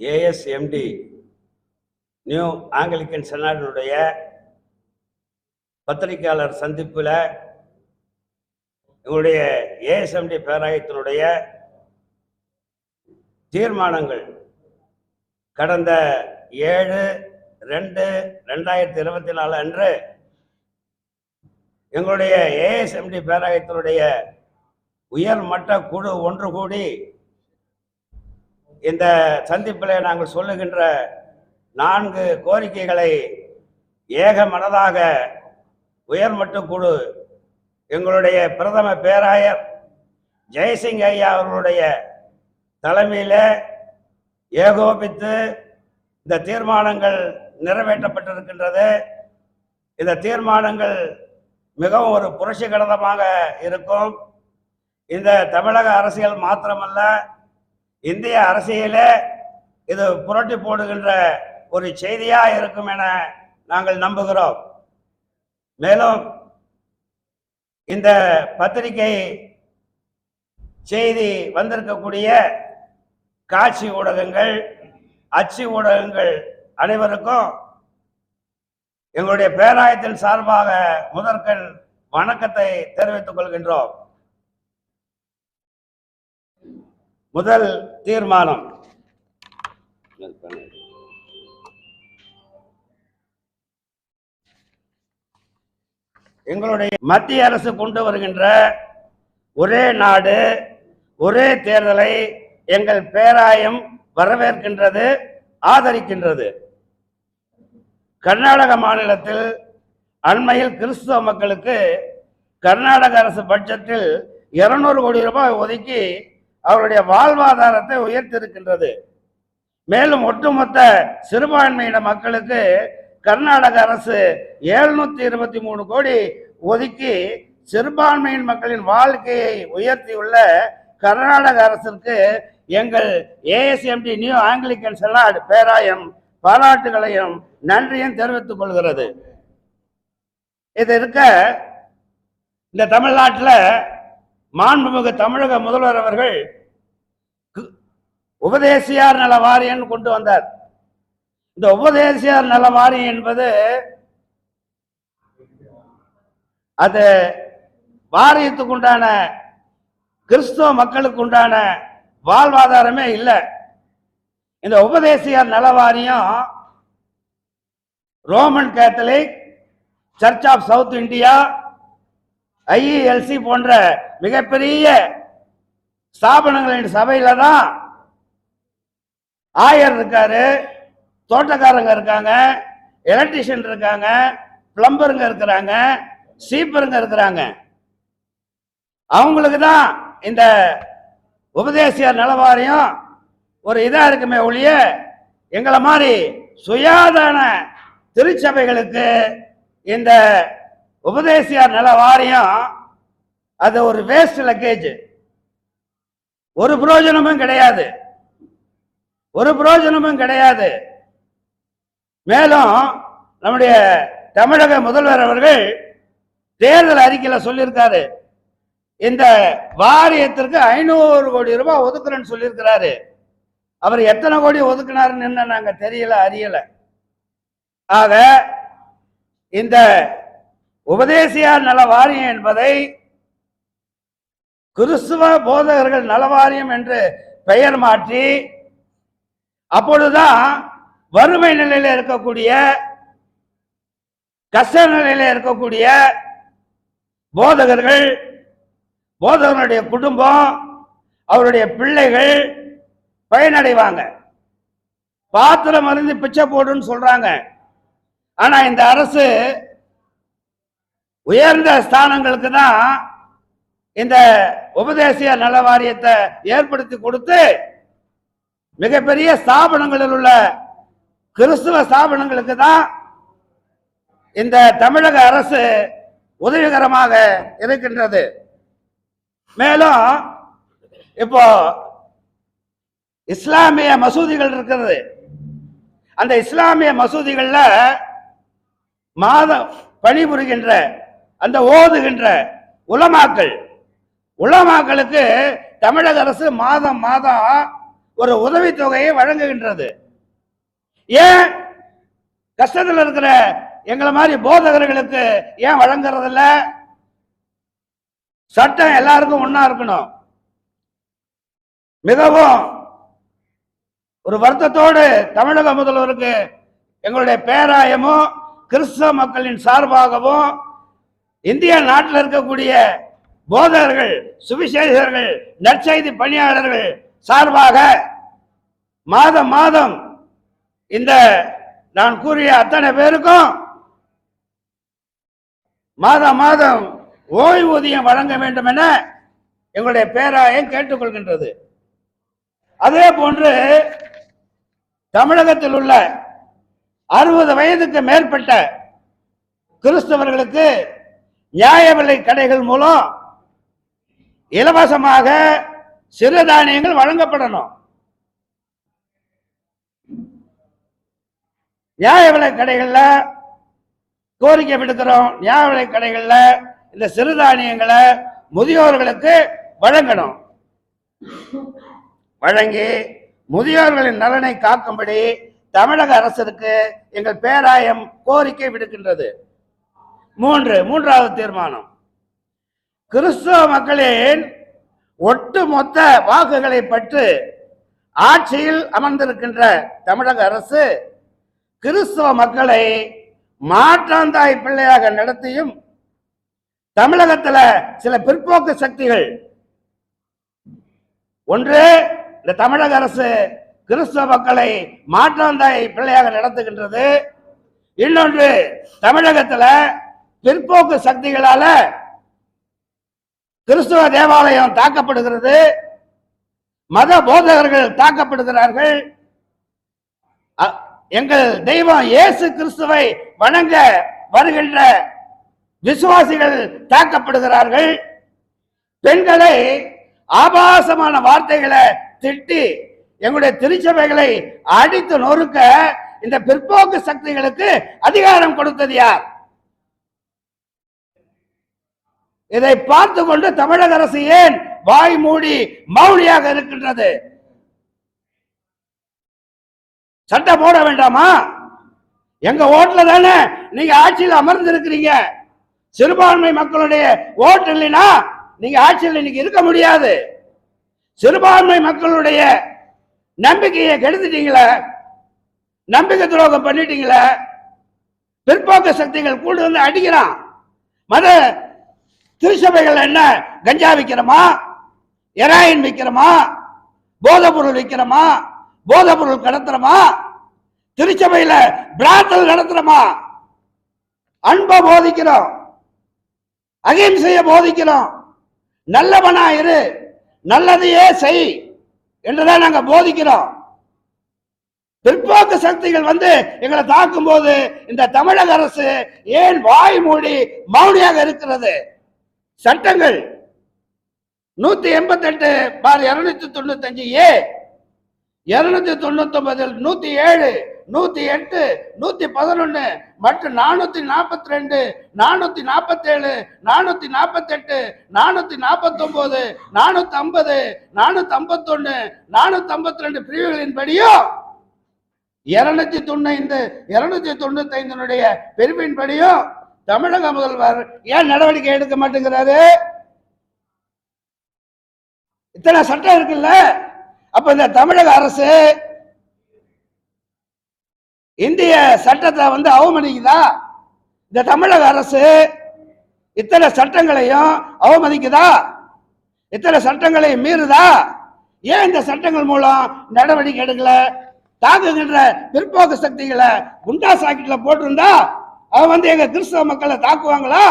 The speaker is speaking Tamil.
ஏஎஸ்எம்டி நியூ ஆங்கிலிக்கன் செனாடினுடைய பத்திரிகையாளர் சந்திப்பில் எங்களுடைய ஏஎஸ்எம்டி பேராயத்தினுடைய தீர்மானங்கள் கடந்த ஏழு ரெண்டு ரெண்டாயிரத்தி இருபத்தி நாலு அன்று எங்களுடைய ஏஎஸ்எம்டி பேராயத்தினுடைய உயர்மட்ட குழு ஒன்று கூடி இந்த சந்திப்பில் நாங்கள் சொல்லுகின்ற நான்கு கோரிக்கைகளை ஏக மனதாக உயர்மட்ட குழு எங்களுடைய பிரதம பேராயர் ஜெயசிங் ஐயா அவர்களுடைய தலைமையில் ஏகோபித்து இந்த தீர்மானங்கள் நிறைவேற்றப்பட்டிருக்கின்றது. இந்த தீர்மானங்கள் மிகவும் ஒரு புரட்சிகரமாக இருக்கும். இந்த தமிழக அரசியல் மாத்திரமல்ல இந்திய அரசியல இது புரட்டி போடுகின்ற ஒரு செய்தியா இருக்கும் என நாங்கள் நம்புகிறோம். மேலும் இந்த பத்திரிகை செய்தி வந்திருக்கக்கூடிய காட்சி ஊடகங்கள் அச்சு ஊடகங்கள் அனைவருக்கும் எங்களுடைய பேராயத்தின் சார்பாக முதற்கண் வணக்கத்தை தெரிவித்துக் கொள்கின்றோம். முதல் தீர்மானம். எங்களுடைய மத்திய அரசு கொண்டு வருகின்ற ஒரே நாடு ஒரே தேர்தலை எங்கள் பேராயம் வரவேற்கின்றது ஆதரிக்கின்றது. கர்நாடக மாநிலத்தில் அண்மையில் கிறிஸ்துவ மக்களுக்கு கர்நாடக அரசு பட்ஜெட்டில் இருநூறு கோடி ரூபாய் ஒதுக்கி அவருடைய வாழ்வாதாரத்தை உயர்த்திருக்கின்றது மேலும் ஒட்டுமொத்த சிறுபான்மையின மக்களுக்கு கர்நாடக அரசு எழுநூத்தி இருபத்தி மூணு கோடி ஒதுக்கி சிறுபான்மையின் மக்களின் வாழ்க்கையை உயர்த்தியுள்ள கர்நாடக அரசிற்கு எங்கள் ஏஎஸ்எம்டி நியூ ஆங்கிலிக்கன் செலாட் பேராயம் பாராட்டுகளையும் நன்றியும் தெரிவித்துக் கொள்கிறது. இது இருக்க இந்த தமிழ்நாட்டில் மாண்புமிகு தமிழக முதல்வர் அவர்கள் உபதேசியார் நல வாரியம் கொண்டு வந்தார். இந்த உபதேசியார் நல வாரியம் என்பது அது வாரியத்துக்கு உண்டான கிறிஸ்துவ மக்களுக்கு உண்டான வாழ்வாதாரமே இல்லை. இந்த உபதேசியார் நல வாரியம் Roman Catholic Church of South India IELC போன்ற மிகப்பெரிய ஸ்தாபனங்களின் சபையில தான் ஆயர் இருக்காரு தோட்டக்காரங்க இருக்காங்க எலக்ட்ரிஷியன் இருக்காங்க பிளம்பருங்க இருக்கிறாங்க சீப்பருங்க இருக்கிறாங்க. அவங்களுக்கு தான் இந்த உபதேசியர் நலவாரியம் ஒரு இதாக இருக்குமே ஒழிய எங்களை மாதிரி சுயாதான திருச்சபைகளுக்கு இந்த உபதேசியார் நல வாரியம் அது ஒரு வேஸ்ட் லக்கேஜ் ஒரு புரோஜனமும் கிடையாது. ஒரு புரோஜனமும் கிடையாது. மேலும் நம்முடைய தமிழக முதல்வர் அவர்கள் தேர்தல் அறிக்கையில் சொல்லியிருக்காரு. இந்த வாரியத்திற்கு ஐநூறு கோடி ரூபாய் ஒதுக்குறேன்னு சொல்லியிருக்கிறாரு. அவர் எத்தனை கோடி ஒதுக்குனாருன்னு என்ன நாங்கள் தெரியல அறியல. ஆக இந்த உபதேசியார் நல வாரியம் என்பதை கிறிஸ்துவ போதகர்கள் நலவாரியம் என்று பெயர் மாற்றி அப்பொழுதுதான் வறுமை நிலையில இருக்கக்கூடிய கஷ்ட நிலையில இருக்கக்கூடிய போதகர்கள் போதகனுடைய குடும்பம் அவருடைய பிள்ளைகள் பயனடைவாங்க. பாத்திரம் அறிந்து பிச்சை போடுன்னு சொல்றாங்க. ஆனா இந்த அரசு உயர்ந்த ஸ்தானங்களுக்கு தான் இந்த உபதேசிய நல வாரியத்தை ஏற்படுத்தி கொடுத்து மிகப்பெரிய ஸ்தாபனங்களில் உள்ள கிறிஸ்துவ ஸ்தாபனங்களுக்கு தான் இந்த தமிழக அரசு உதவிகரமாக இருக்கின்றது. மேலும் இப்போ இஸ்லாமிய மசூதிகள் இருக்கிறது. அந்த இஸ்லாமிய மசூதிகளில் மாதம் பணிபுரிகின்ற அந்த ஓதுகின்ற உலமாக்கள். உலமாக்களுக்கு தமிழக அரசு மாதம் மாதம் ஒரு உதவித்தொகையை வழங்குகின்றது. ஏன்? கஷ்டத்தில் இருக்கிற எங்களை மாதிரி போதகர்களுக்கு ஏன் வழங்குறதில்ல? சட்டம் எல்லாருக்கும் ஒன்னா இருக்கணும். மிகவும் ஒரு வருத்தத்தோடு தமிழக முதல்வருக்கு எங்களுடைய பேராயமும் கிறிஸ்தவ மக்களின் சார்பாகவும் இந்திய நாட்டில் இருக்கக்கூடிய போதகர்கள் சுவிசேஷர்கள் நற்செய்தி பணியாளர்கள் சார்பாக மாதம் மாதம் இந்த நான் கூறிய அத்தனை பேருக்கும் மாதம் மாதம் ஓய்வூதியம் வழங்க வேண்டும் என எங்களுடைய பேராயம் கேட்டுக்கொள்கின்றது. அதே போன்று தமிழகத்தில் உள்ள அறுபது வயதுக்கு மேற்பட்ட கிறிஸ்தவர்களுக்கு நியாய விலை கடைகள் மூலம் இலவசமாக சிறுதானியங்கள் வழங்கப்படணும். நியாய விலை கடைகளில் கோரிக்கை விடுக்கிறோம். நியாய விலை கடைகளில் இந்த சிறுதானியங்களை முதியோர்களுக்கு வழங்கணும். வழங்கி முதியோர்களின் நலனை காக்கும்படி தமிழக அரசிற்கு எங்கள் பேராயம் கோரிக்கை விடுக்கின்றது. மூன்று மூன்றாவது தீர்மானம். கிறிஸ்துவ மக்களின் ஒட்டுமொத்த வாக்குகளை பற்று ஆட்சியில் அமர்ந்திருக்கின்ற தமிழக அரசு கிறிஸ்துவ மக்களை மாற்றாந்தாய் பிள்ளையாக நடத்தியும் தமிழகத்தில் சில பிற்போக்கு சக்திகள். ஒன்று இந்த தமிழக அரசு கிறிஸ்துவ மக்களை மாற்றாந்தாய் பிள்ளையாக நடத்துகின்றது. இன்னொன்று தமிழகத்தில் பிற்போக்கு சக்திகளால கிறிஸ்துவ தேவாலயம் தாக்கப்படுகிறது. மத போதகர்கள் தாக்கப்படுகிறார்கள். அ- எங்கள் தெய்வம் இயேசு கிறிஸ்துவை வணங்க வருகின்ற விசுவாசிகள் தாக்கப்படுகிறார்கள். பெண்களை ஆபாசமான வார்த்தைகளை திட்டி எங்களுடைய திருச்சபைகளை அடித்து நொறுக்க இந்த பிற்போக்கு சக்திகளுக்கு அதிகாரம் கொடுத்தது யார்? இதை பார்த்து கொண்டு தமிழக அரசு ஏன் வாய் மூடி மௌலியாக இருக்கின்றது? சட்டம் போட வேண்டாமா? எங்க ஓட்டுல தானே நீங்க ஆட்சியில் அமர்ந்து இருக்கிறீங்க சிறுபான்மை மக்களுடைய ஓட்டு இல்லைன்னா நீங்க ஆட்சியில் இன்னைக்கு இருக்க முடியாது. சிறுபான்மை மக்களுடைய நம்பிக்கையை கெடுத்துட்டீங்களே? நம்பிக்கை துரோகம் பண்ணிட்டீங்களே? பிற்போக்கு சக்திகள் கூடு வந்து அடிக்கிறான். மத திருச்சபைகள் என்ன? கஞ்சா விற்கிறோமா எராயின் விற்கிறோமா போதைப் பொருள் விற்கிறோமா போதைப் பொருள் கடத்துறோமா? திருச்சபையில பிராத்தல் நடத்துறோமா? அன்பை போதிக்கிறோம். அகிம்சையை போதிக்கிறோம். நல்லவனா இரு. நல்லதையே செய் என்றுதான் நாங்க போதிக்கிறோம். பிற்போக்கு சக்திகள் வந்து எங்களை தாக்கும் போது இந்த தமிழக அரசு ஏன் வாய் மூடி மௌனியாக இருக்கிறது? சட்டங்கள். நூத்தி எண்பத்தி எட்டு பார் இருநூத்தி தொண்ணூத்தி அஞ்சு ஏ இருநூத்தி தொண்ணூத்தி ஒன்பதில் நூத்தி ஏழு நூத்தி எட்டு நூத்தி பதினொன்னு மற்றும் நானூத்தி நாற்பத்தி ரெண்டு நானூத்தி நாற்பத்தி ஏழு நானூத்தி நாற்பத்தி எட்டு நானூத்தி நாற்பத்தி ஒன்பது நானூத்தி ஐம்பது நானூத்தி ஐம்பத்தி ஒன்னு நானூத்தி ஐம்பத்தி ரெண்டு பிரிவுகளின்படியும் இருநூத்தி தொண்ணூத்தி இருநூத்தி தொண்ணூத்தி ஐந்தினுடைய பிரிவின்படியும் தமிழக முதல்வர் ஏன் நடவடிக்கை எடுக்க மாட்டேங்கிறாரு? இத்தனை சட்டம் இருக்குல்ல? அப்ப இந்த தமிழக அரசு இந்திய சட்டத்தை வந்து அவமதிக்குதா? இந்த தமிழக அரசு இத்தனை சட்டங்களையும் அவமதிக்குதா? இத்தனை சட்டங்களையும் மீறுதா? ஏன் இந்த சட்டங்கள் மூலம் நடவடிக்கை எடுக்கல? தாக்குகின்ற பிற்போக்கு சக்திகளை குண்டா சாக்கெட்ல போட்டிருந்தா வந்து எங்க கிறிஸ்தவ மக்களை தாக்குவாங்களா?